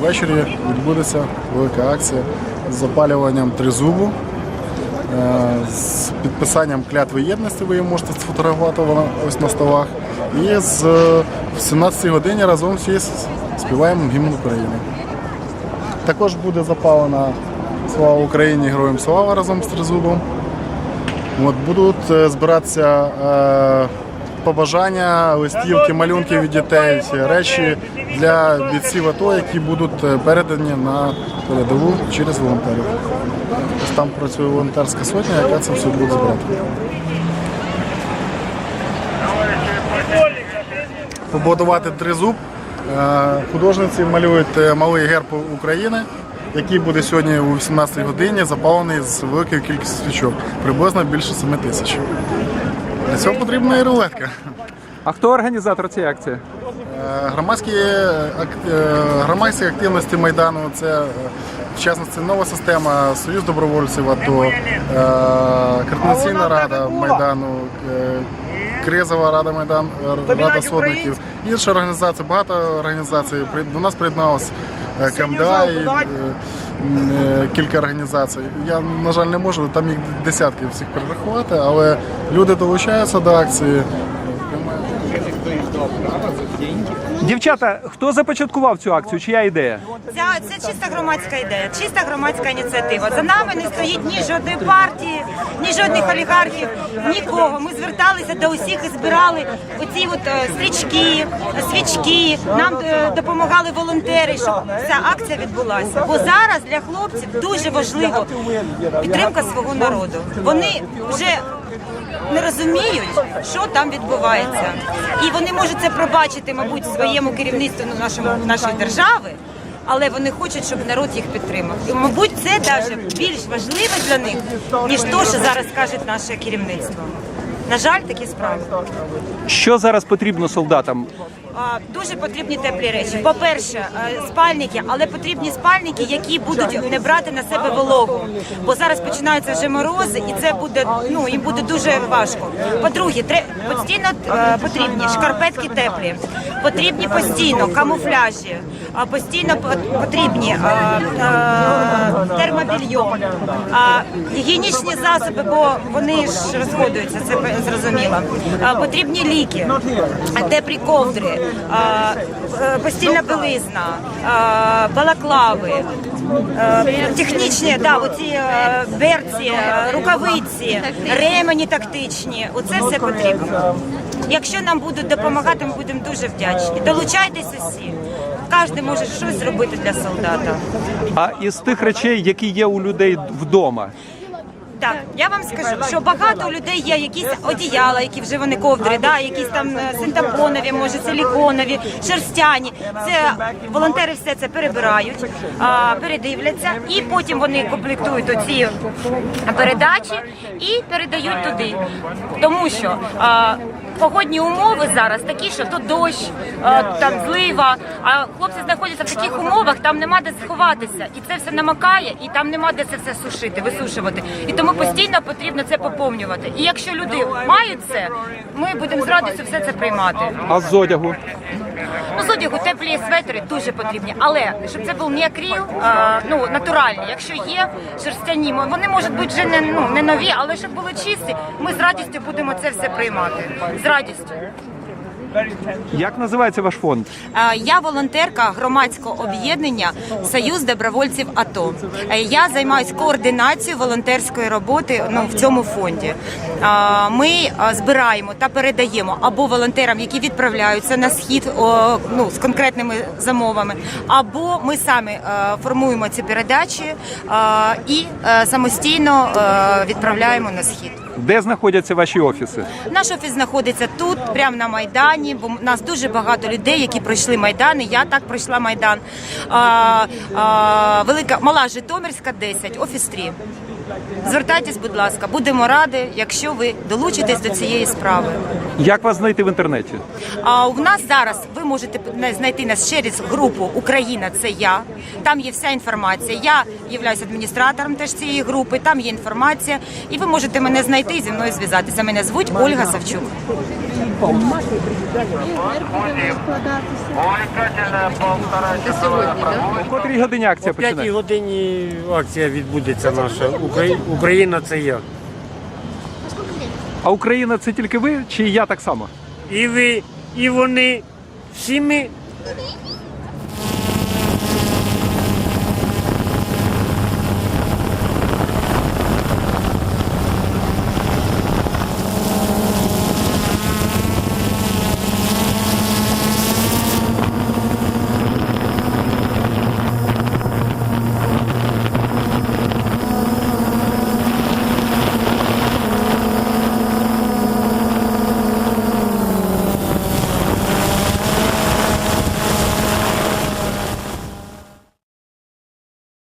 ввечері відбудеться велика акція з запалюванням тризубу, е, з підписанням клятви єдності, ви її можете сфотографувати ось на столах. І з е, в 17 годині разом всі співаємо гімн України. Також буде запалена Слава Україні, Героям Слава разом з тризубом. От, будуть е, збиратися е, побажання, листівки, малюнки від дітей, речі для бійців АТО, які будуть е, передані на передову через волонтерів. Там працює волонтерська сотня, яка це все буде збирати. Побудувати тризуб. Е, Художниці малюють е, малий герб України, який буде сьогодні о 18 годині запалений з великою кількістю свічок, приблизно більше 7 тисяч. Для цього потрібна і рулетка. А хто організатор цієї акції? Е, Громадські, е, е, громадські активності Майдану це в частності нова система, Союз добровольців АТО, Координаційна рада Майдану, Кризова рада Майдан, е, Рада сотників, інші організації, багато організацій. При- До нас приєдналось е, КМДА і е, е, кілька організацій. Я, на жаль, не можу, там їх десятки всіх перерахувати, але люди долучаються до акції. Дівчата, хто започаткував цю акцію? Чия ідея? Ця це чиста громадська ідея, чиста громадська ініціатива. За нами не стоїть ні жодної партії, ні жодних олігархів, нікого. Ми зверталися до усіх і збирали оці от е, стрічки, свічки. Нам е, допомагали волонтери, щоб ця акція відбулася. Бо зараз для хлопців дуже важливо підтримка свого народу. Вони вже не розуміють, що там відбувається, і вони можуть це пробачити, мабуть, своєму керівництву ну, нашому нашої держави. Але вони хочуть, щоб народ їх підтримав. І, мабуть, це навіть більш важливо для них, ніж то, що зараз каже наше керівництво. На жаль, такі справи. Що зараз потрібно солдатам? Дуже потрібні теплі речі. По-перше, е, спальники, але потрібні спальники, які будуть не брати на себе вологу. Бо зараз починаються вже морози, і це буде ну їм буде дуже важко. По-друге, постійно е, потрібні шкарпетки теплі, потрібні постійно камуфляжі, постійно по- потрібні термобільйон, а, гігієнічні засоби, бо вони ж розходуються, це зрозуміло. Потрібні ліки, теплі ковдри, постільна білизна, балаклави, е, технічні, да, оці е, берці, е, рукавиці, ремені тактичні. Оце все потрібно. Якщо нам будуть допомагати, ми будемо дуже вдячні. Долучайтесь усі. Кожен може щось зробити для солдата. А із тих речей, які є у людей вдома, Так, я вам скажу, що багато людей є якісь одіяла, які вже вони ковдри, да, якісь там е, синтепонові, може силіконові, шерстяні. Це волонтери все це перебирають, а, передивляться, і потім вони комплектують оці передачі і передають туди. Тому що а, погодні умови зараз такі, що то дощ, а, там злива. А хлопці знаходяться в таких умовах, там нема де сховатися, і це все намокає, і там нема де це все сушити, висушувати. І тому постійно потрібно це поповнювати. І якщо люди мають це, ми будемо з радістю все це приймати. а з одягу? Ну, з одягу теплі светри дуже потрібні, але щоб це був не акріл, а, ну натуральні. Якщо є шерстяні, вони можуть бути вже не, ну, не нові, але щоб були чисті, ми з радістю будемо це все приймати. З радістю. Як називається ваш фонд? Я волонтерка громадського об'єднання Союз добровольців АТО. Я займаюся координацією волонтерської роботи ну, в цьому фонді. Ми збираємо та передаємо або волонтерам, які відправляються на схід ну, з конкретними замовами, або ми самі формуємо ці передачі і самостійно відправляємо на схід. Де знаходяться ваші офіси? Наш офіс знаходиться тут, прямо на майдані. Бо нас дуже багато людей, які пройшли майдан. І я так пройшла майдан. А, а, велика мала Житомирська, 10, офіс 3. Звертайтесь, будь ласка, будемо раді, якщо ви долучитесь до цієї справи. Як вас знайти в інтернеті? А у нас зараз ви можете знайти нас через групу Україна. Це я. Там є вся інформація. Я являюсь адміністратором теж цієї групи. Там є інформація, і ви можете мене знайти і зі мною зв'язатися. Мене звуть Ольга Савчук. О котрій годині акція О п'ятій годині акція відбудеться наша. Украї- Україна це я. А Україна це тільки ви чи я так само? І ви, і вони, всі ми